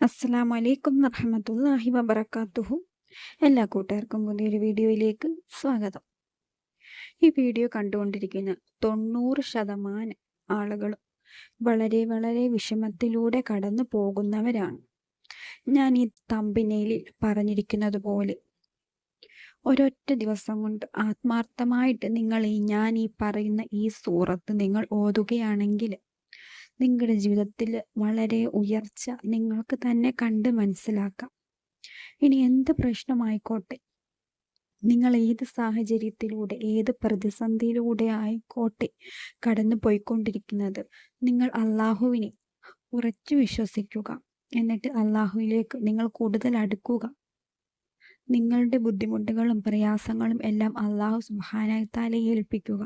അസ്സാം വലൈക്കും വറഹമത്തല്ലാഹി വബർക്കാത്തുഹു എല്ലാ കൂട്ടുകാർക്കും പുതിയൊരു വീഡിയോയിലേക്ക് സ്വാഗതം. ഈ വീഡിയോ കണ്ടുകൊണ്ടിരിക്കുന്ന തൊണ്ണൂറ് ശതമാനം ആളുകളും വളരെ വളരെ വിഷമത്തിലൂടെ കടന്നു പോകുന്നവരാണ്. ഞാൻ ഈ തമ്പിനയിലിൽ പറഞ്ഞിരിക്കുന്നത് പോലെ ഒരൊറ്റ ദിവസം കൊണ്ട് ആത്മാർത്ഥമായിട്ട് നിങ്ങൾ ഈ ഞാൻ ഈ പറയുന്ന ഈ സൂറത്ത് നിങ്ങൾ ഓതുകയാണെങ്കിൽ നിങ്ങളുടെ ജീവിതത്തിൽ വളരെ ഉയർച്ച നിങ്ങൾക്ക് തന്നെ കണ്ട് മനസ്സിലാക്കാം. ഇനി എന്ത് പ്രശ്നമായിക്കോട്ടെ? നിങ്ങൾ ഏത് സാഹചര്യത്തിലൂടെ ഏത് പ്രതിസന്ധിയിലൂടെ ആയിക്കോട്ടെ കടന്നു പോയിക്കൊണ്ടിരിക്കുന്നത്? നിങ്ങൾ അള്ളാഹുവിനെ ഉറച്ചു വിശ്വസിക്കുക. എന്നിട്ട് അള്ളാഹുവിലേക്ക് നിങ്ങൾ കൂടുതൽ അടുക്കുക. നിങ്ങളുടെ ബുദ്ധിമുട്ടുകളും പ്രയാസങ്ങളും എല്ലാം അള്ളാഹു സുബാനത്താലെ ഏൽപ്പിക്കുക.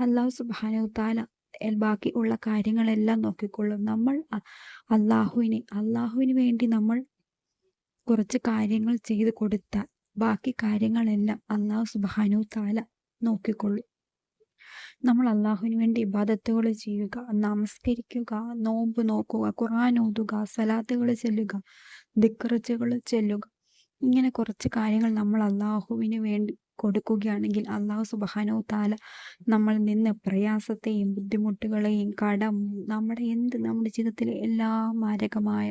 അള്ളാഹു സുബാനത്താല ബാക്കി ഉള്ള കാര്യങ്ങളെല്ലാം നോക്കിക്കൊള്ളും. നമ്മൾ അള്ളാഹുവിനെ അള്ളാഹുവിന് വേണ്ടി നമ്മൾ കുറച്ച് കാര്യങ്ങൾ ചെയ്തു കൊടുത്താൽ ബാക്കി കാര്യങ്ങളെല്ലാം അള്ളാഹു സുബാനു താല നോക്കിക്കൊള്ളും. നമ്മൾ അള്ളാഹുവിന് വേണ്ടി ഇബാദത്തുകൾ ചെയ്യുക നമസ്കരിക്കുക നോമ്പ് നോക്കുക ഖുർആൻ ഓതുക സലാത്തുകൾ ചെല്ലുക ദിക്റച്ചുകൾ ചെല്ലുക. ഇങ്ങനെ കുറച്ച് കാര്യങ്ങൾ നമ്മൾ അള്ളാഹുവിന് വേണ്ടി കൊടുക്കുകയാണെങ്കിൽ അള്ളാഹു സുബാനോ താല നമ്മൾ നിന്ന് പ്രയാസത്തെയും ബുദ്ധിമുട്ടുകളെയും കടം നമ്മുടെ എന്ത് നമ്മുടെ ജീവിതത്തിലെ എല്ലാ മാരകമായ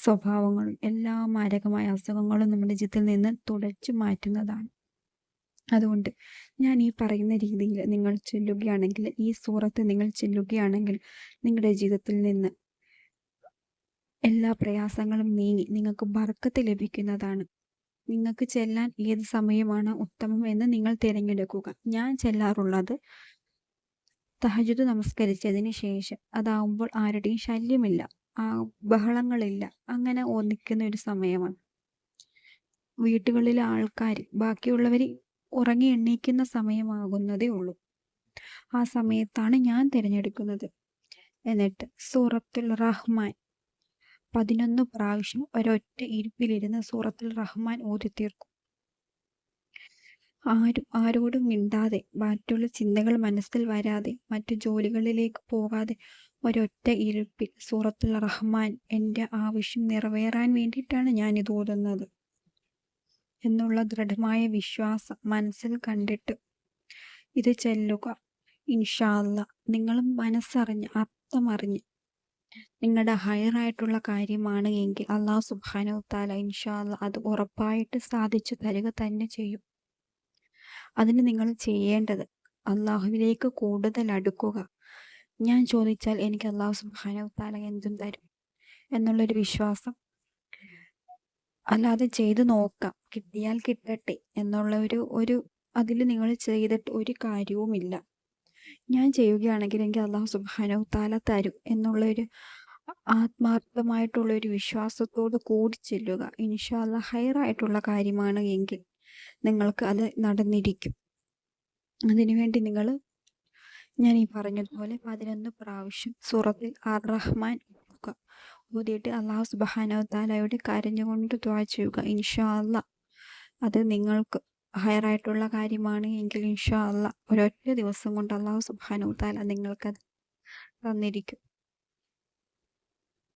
സ്വഭാവങ്ങളും എല്ലാ മാരകമായ അസുഖങ്ങളും നമ്മുടെ ജീവിതത്തിൽ നിന്ന് തുടച്ചു മാറ്റുന്നതാണ്. അതുകൊണ്ട് ഞാൻ ഈ പറയുന്ന രീതിയിൽ നിങ്ങൾ ചൊല്ലുകയാണെങ്കിൽ ഈ സൂറത്ത് നിങ്ങൾ ചൊല്ലുകയാണെങ്കിൽ നിങ്ങളുടെ ജീവിതത്തിൽ നിന്ന് എല്ലാ പ്രയാസങ്ങളും നീങ്ങി നിങ്ങൾക്ക് ബർക്കത്ത് ലഭിക്കുന്നതാണ്. നിങ്ങൾക്ക് ചെല്ലാൻ ഏത് സമയമാണ് ഉത്തമം എന്ന് നിങ്ങൾ തിരഞ്ഞെടുക്കുക. ഞാൻ ചെല്ലാറുള്ളത് തഹജുദ് നമസ്കരിച്ചതിന് ശേഷം. അതാവുമ്പോൾ ആരുടെയും ശല്യമില്ല. ആ ബഹളങ്ങളില്ല. അങ്ങനെ ഒന്നിക്കുന്ന ഒരു സമയമാണ്. വീട്ടുകളിലെ ആൾക്കാർ ബാക്കിയുള്ളവർ ഉറങ്ങി എണ്ണീക്കുന്ന സമയമാകുന്നതേ ഉള്ളൂ. ആ സമയത്താണ് ഞാൻ തിരഞ്ഞെടുക്കുന്നത്. എന്നിട്ട് സൂറത്തുൽ റഹ്മാൻ പതിനൊന്ന് പ്രാവശ്യം ഒരൊറ്റ ഇരിപ്പിലിരുന്ന് സൂറത്തുൽ റഹ്മാൻ ഓതിത്തീർക്കും ആരും ആരോടും മിണ്ടാതെ മറ്റുള്ള ചിന്തകൾ മനസ്സിൽ വരാതെ മറ്റു ജോലികളിലേക്ക് പോകാതെ ഒരൊറ്റ ഇരിപ്പിൽ സൂറത്തുൽ റഹ്മാൻ എന്റെ ആവശ്യം നിറവേറാൻ വേണ്ടിയിട്ടാണ് ഞാൻ ഇത് ഓതുന്നത് എന്നുള്ള ദൃഢമായ വിശ്വാസം മനസ്സിൽ കണ്ടിട്ട് ഇത് ചെല്ലുക. ഇൻഷാല്ല നിങ്ങളും മനസ്സറിഞ്ഞ് അർത്ഥമറിഞ്ഞ് നിങ്ങളുടെ ഹയർ ആയിട്ടുള്ള കാര്യമാണ് എങ്കിൽ അള്ളാഹു സുബാനുത്താല താല ഇൻഷാല്ല അത് ഉറപ്പായിട്ട് സാധിച്ചു തരിക തന്നെ ചെയ്യും. അതിന് നിങ്ങൾ ചെയ്യേണ്ടത് അള്ളാഹുവിലേക്ക് കൂടുതൽ അടുക്കുക. ഞാൻ ചോദിച്ചാൽ എനിക്ക് അള്ളാഹു സുബാനുത്താല താല എന്തും തരും എന്നുള്ളൊരു വിശ്വാസം. അല്ലാതെ ചെയ്തു നോക്കാം. കിട്ടിയാൽ കിട്ടട്ടെ എന്നുള്ള ഒരു ഒരു അതിൽ നിങ്ങൾ ചെയ്തിട്ട് ഒരു കാര്യവുമില്ല. ഞാൻ ചെയ്യുകയാണെങ്കിൽ എനിക്ക് അള്ളാഹു സുബാനു താല തരും എന്നുള്ളൊരു ആത്മാർത്ഥമായിട്ടുള്ള ഒരു വിശ്വാസത്തോട് കൂടി ചെല്ലുക. ഇൻഷാല്ല ഹയറായിട്ടുള്ള കാര്യമാണ് എങ്കിൽ നിങ്ങൾക്ക് അത് നടന്നിരിക്കും. അതിനുവേണ്ടി നിങ്ങൾ ഞാൻ ഈ പറഞ്ഞതുപോലെ പതിനൊന്ന് പ്രാവശ്യം സൂറത്തിൽ ആർ റഹ്മാൻ ഓതിയിട്ട് അള്ളാഹു സുബാനോ താലയോട് കരഞ്ഞുകൊണ്ട് ദ്വാ ചെയ്യുക. ഇൻഷാല്ല അത് നിങ്ങൾക്ക് ഹയറായിട്ടുള്ള കാര്യമാണ്. എങ്കിൽ ഇൻഷാ അല്ല ഒരൊറ്റ ദിവസം കൊണ്ട് അള്ളാഹു സുബാനു താല നിങ്ങൾക്കത് തന്നിരിക്കും.